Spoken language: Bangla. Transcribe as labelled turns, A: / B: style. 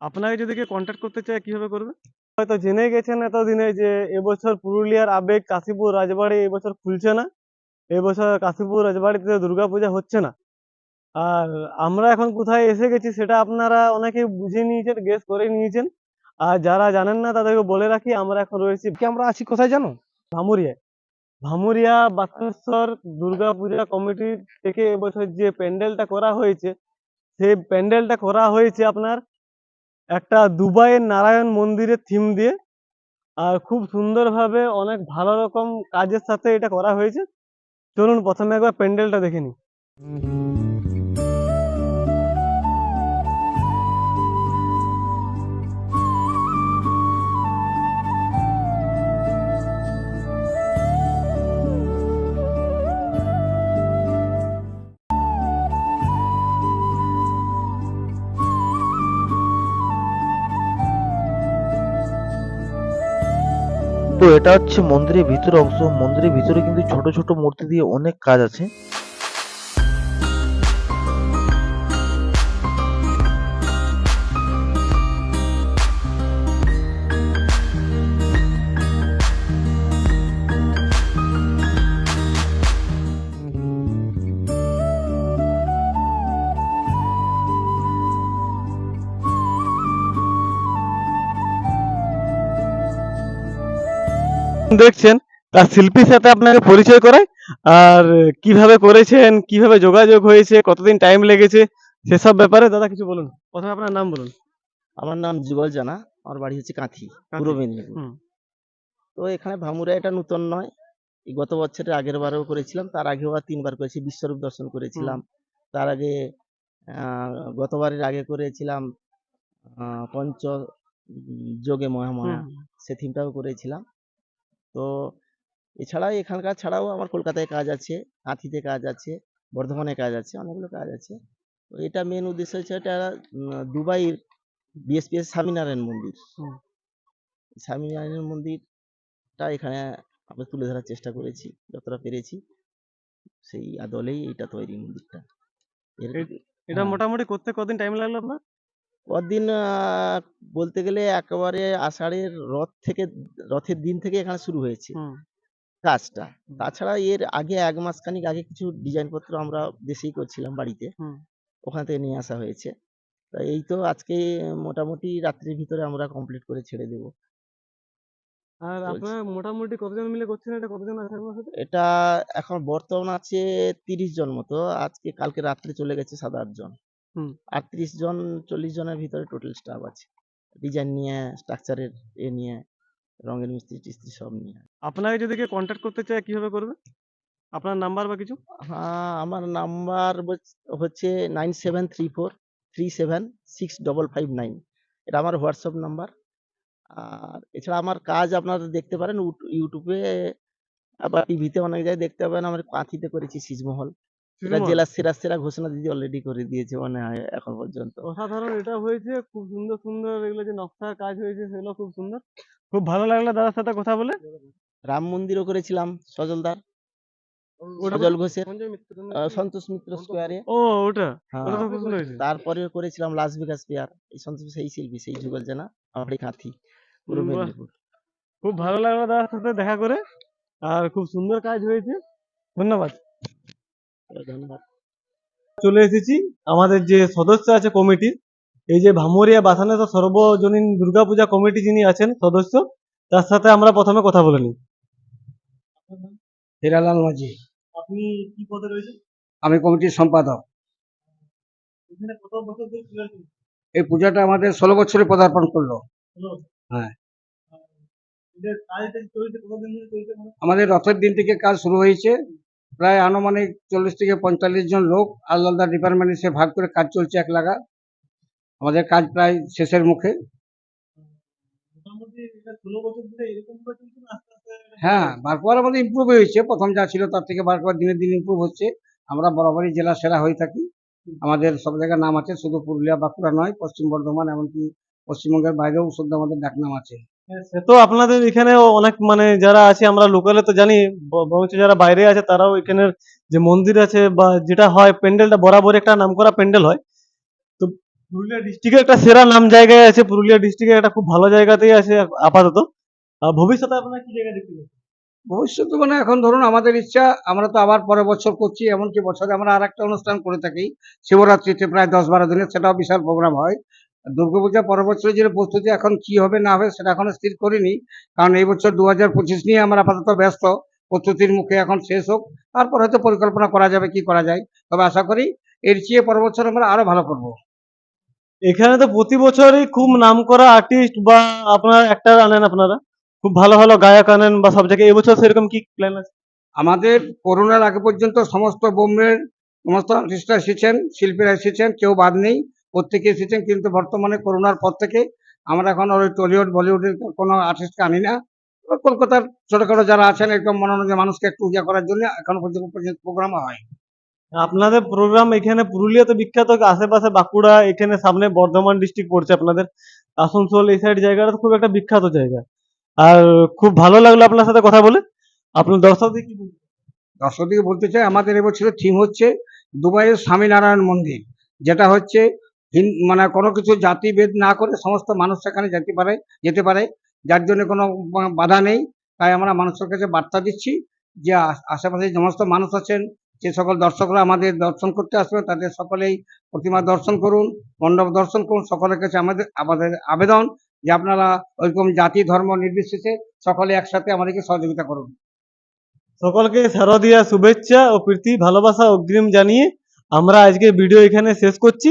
A: আপনাকে যদি কেউ কন্ট্যাক্ট করতে চায় কীভাবে করবে? হয়তো জেনে গেছেন এতদিনে যে এবছর পুরুলিয়ার আবেগ কাশীপুর রাজবাড়ি এবছর খুলছে না। এবছর কাশীপুর রাজবাড়িতে দুর্গাপূজা হচ্ছে না। আর আমরা এখন কোথায় এসে গেছি সেটা আপনারা অনেকে বুঝে নিয়েছেন গেস করে নিয়েছেন। আর যারা জানেন না তাদেরকে বলে রাখি আমরা এখন রয়েছি
B: কি আমরা আছি কোথায় জানো?
A: ভামুরিয়ায় ভামুরিয়া বাতাসেশ্বর দুর্গাপূজা কমিটির থেকে এবছর যে প্যান্ডেলটা করা হয়েছে সেই প্যান্ডেলটা করা হয়েছে আপনার একটা দুবাইয়ের নারায়ণ মন্দিরের থিম দিয়ে। আর খুব সুন্দরভাবে অনেক ভালো রকম কাজের সাথে এটা করা হয়েছে। চলুন প্রথমে একবার প্যান্ডেলটা দেখে নিই।
C: তো এটা হচ্ছে মন্দিরের ভিতরে অংশ। মন্দিরের ভিতরে কিন্তু ছোট ছোট মূর্তি দিয়ে অনেক কাজ আছে।
A: দেখছেন তার শিল্পীর সাথে আপনাকে পরিচয় করায় আর কীভাবে করেছেন কীভাবে যোগাযোগ হয়েছে কতদিন টাইম লেগেছে সেসব ব্যাপারে দাদা কিছু বলুন। প্রথমে আপনার নাম বলুন।
B: আমার নাম যুগল জানা আমার বাড়ি হচ্ছে কাঁথি পূর্ব মেদিনীপুর। তো এখানে ভামুরা এটা নতুন নয় এই গত বছরের আগের বারেও করেছিলাম তার আগেও আর তিনবার করেছি বিশ্বরূপ দর্শন করেছিলাম। তার আগে আহ, গতবারের আগে করেছিলাম আহ, পঞ্চ যোগে মহামায়া
A: হুম।
B: সে থিমটাও করেছিলাম। তো এছাড়াও এখানকার ছাড়াও আমার কলকাতায় কাজ আছে কাঁথিতে কাজ আছে বর্ধমানে কাজ আছে অনেকগুলো কাজ আছে। তো এটা মেন উদ্দেশ্য হচ্ছে এটা দুবাইয়ের বিএসপিএস স্বামীনারায়ণ মন্দির। স্বামীনারায়ণ মন্দিরটা এখানে আমরা তুলে ধরার চেষ্টা করেছি যতটা পেরেছি। সেই আদলেই এটা তৈরি মন্দিরটা।
A: এটা
B: হ্যাঁ।
A: মোটামুটি করতে কদিন টাইম লাগল আপনার?
B: কদিন আহ, বলতে গেলে একেবারে আষাঢ়ের রথ থেকে রথের দিন থেকে এখানে শুরু হয়েছে কাজটা। তাছাড়া এর আগে এক মাস খানিক আগে কিছু ডিজাইন পত্র আমরা দেশেই করছিলাম বাড়িতে। ওখান থেকে নিয়ে আসা হয়েছে। তা এই তো আজকে মোটামুটি রাত্রির ভিতরে আমরা কমপ্লিট করে ছেড়ে দেব।
A: আর। আপনার মোটামুটি কতজন মিলে করছেন? এটা কতজন আছে?
B: এটা এখন বর্তমান আছে তিরিশ জন মতো। আজকে কালকে রাত্রে চলে গেছে সাত আট জন।
A: হুম।
B: আর ত্রিশ জন চল্লিশ জনের ভিতরে টোটাল স্টাফ আছে। ডিজাইন নিয়ে স্ট্রাকচারের এ নিয়ে রঙের মিস্ত্রি টিস্ত্রি সব নিয়ে।
A: আপনাকে যদি কেউ কন্ট্যাক্ট করতে চায় কীভাবে করবে? আপনার নাম্বার বা কিছু?
B: হ্যাঁ আমার নাম্বার হচ্ছে nine seven three four three seven six double five nine এটা আমার হোয়াটসঅ্যাপ নাম্বার আর এছাড়া আমার কাজ আপনারা দেখতে পারেন উট- ইউটিউবে আবার টিভিতে অনেক জায়গায় দেখতে পাবেন আমার কাঁথিতে করেছি সিজমহল। এটা জেলার সেরা সেরা ঘোষণা দিদি অলরেডি করে দিয়েছে মনে হয় এখন পর্যন্ত।
A: অসাধারণ এটা হয়েছে খুব সুন্দর সুন্দর এগুলো যে নকশার কাজ হয়েছে সেগুলো খুব সুন্দর। খুব ভালো লাগল দাদার সাথে কথা বলে।
B: রাম মন্দিরও করেছিলাম সজলদার সজল ঘোষের সন্তোষ মিত্র স্কোয়ারে
A: ও ওটা?
B: হ্যাঁ। তারপরে করেছিলাম লাস ভেগাস পেয়ার এই সন্তোষ সেই শিল্পী সেই যুগল জানা আমার কাঁথি মেদিনীপুর।
A: খুব ভালো লাগল দাদার সাথে দেখা করে। আর খুব সুন্দর কাজ হয়েছে। ধন্যবাদ।
B: ধন্যবাদ।
A: চলে এসেছি। আমাদের যে সদস্য আছে কমিটির এই যে ভামুরিয়া বাসানেশ্বর সর্বজনীন দুর্গাপূজা কমিটি যিনি আছেন সদস্য তার সাথে আমরা প্রথমে কথা বলে নিই।
D: হিরালাল মাঝি।
A: আপনি কি পদে রয়েছেন?
D: আমি কমিটির সম্পাদক। এই পূজাটা আমাদের ষোলো বছরে পদার্পণ করল। হ্যাঁ। আমাদের রথের দিন থেকে কাজ শুরু হয়েছে। প্রায় আনুমানিক চল্লিশ থেকে পঁয়তাল্লিশ জন লোক আলাদা আলাদা ডিপার্টমেন্টে সে ভাগ করে কাজ চলছে এক লাগা। আমাদের কাজ প্রায় শেষের মুখে। হ্যাঁ বারবার আমাদের ইমপ্রুভ হয়েছে। প্রথম যা ছিল তার থেকে বারবার দিনের দিন ইমপ্রুভ হচ্ছে। আমরা বরাবরই জেলা সেরা হয়ে থাকি। আমাদের সব জায়গায় নাম আছে শুধু পুরুলিয়া বাঁকুড়া নয় পশ্চিম বর্ধমান এমনকি পশ্চিমবঙ্গের বাইরেও শুদ্ধ আমাদের ডাকনাম আছে।
A: তো আপনাদের এখানে অনেক মানে যারা আছে, আমরা লোকালে তো জানি বরঞ্চ যারা বাইরে আছে তারাও এখানের যে মন্দির আছে বা যেটা হয়, প্যান্ডেলটা বরাবর একটা নামকরা প্যান্ডেল হয়। তো পুরুলিয়া ডিস্ট্রিক্টে একটা সেরা নাম জায়গায় আছে, পুরুলিয়া ডিস্ট্রিক্টে একটা খুব ভালো জায়গাতেই আছে আপাতত। আর ভবিষ্যতে আপনার কি জায়গা দেখতে?
D: ভবিষ্যতে মানে এখন ধরুন আমাদের ইচ্ছা, আমরা তো আবার পরের বছর করছি, এমনকি বছরে আমরা আর একটা অনুষ্ঠান করে থাকি, শিবরাত্রিতে প্রায় দশ বারো দিনের, সেটাও বিশাল প্রোগ্রাম হয়। দুর্গাপূজা পরের বছরের যে প্রস্তুতি এখন কি হবে না হবে সেটা এখনও স্থির করিনি। কারণ এই বছর দু হাজার পঁচিশ নিয়ে আমরা আপাতত ব্যস্ত। প্রস্তুতির মুখে এখন শেষ হোক তারপর হয়তো পরিকল্পনা করা যাবে কি করা যায়। তবে আশা করি এর চেয়ে পরের বছর আমরা আরও ভালো করব।
A: এখানে তো প্রতি বছরই খুব নাম করা আর্টিস্ট বা আপনার অ্যাক্টার আনেন আপনারা? খুব ভালো ভালো গায়ক আনেন বা সব জায়গায়। এবছর সেরকম কি প্ল্যান আছে?
D: আমাদের করোনার আগে পর্যন্ত সমস্ত বোম্বের সমস্ত আর্টিস্টরা এসেছেন শিল্পীরা এসেছেন কেউ বাদ নেই। প্রত্যেকে এসেছেন কিন্তু বর্তমানে করোনার পর থেকে আমরা এখন ওই টলিউড বলিউডের কোনো আর্টিস্টকে আনি না। কলকাতার ছোটখাটো যারা আছেন একদম মনোরঞ্জন মানুষকে একটু ইয়ে করার জন্য এখন পর্যন্ত প্রোগ্রাম হয়
A: আপনাদের প্রোগ্রাম এখানে পুরুলিয়াতে বিখ্যাত আশেপাশে বাঁকুড়া এখানে সামনে বর্ধমান ডিস্ট্রিক্ট পড়ছে আপনাদের। আসানসোল এই সাইড জায়গাটা তো খুব একটা বিখ্যাত জায়গা। আর খুব ভালো লাগল আপনার সাথে কথা বলে। আপনার দর্শকদের কি বলবেন?
D: দর্শকদিকে বলতে চাই আমাদের এবছরের থিম হচ্ছে দুবাইয়ের স্বামীনারায়ণ মন্দির যেটা হচ্ছে মানে কোনো কিছু জাতিভেদ না করে সমস্ত মানুষ সেখানে যেতে পারে যেতে পারে। যার জন্য কোনো বাধা নেই। তাই আমরা মানুষের কাছে বার্তা দিচ্ছি যে আশেপাশে সমস্ত মানুষ আছেন, যে সকল দর্শকরা আমাদের দর্শন করতে আসবে তাদের সকলেই প্রতিমা দর্শন করুন, মণ্ডপ দর্শন করুন। সকলের কাছে আমাদের আমাদের আবেদন যে আপনারা ওইরকম জাতি, ধর্ম নির্বিশেষে সকলে একসাথে আমাদেরকে সহযোগিতা করুন।
A: সকলকে শারদীয়া শুভেচ্ছা ও প্রীতি ভালোবাসা অগ্রিম জানিয়ে আমরা আজকে ভিডিও এখানে শেষ করছি।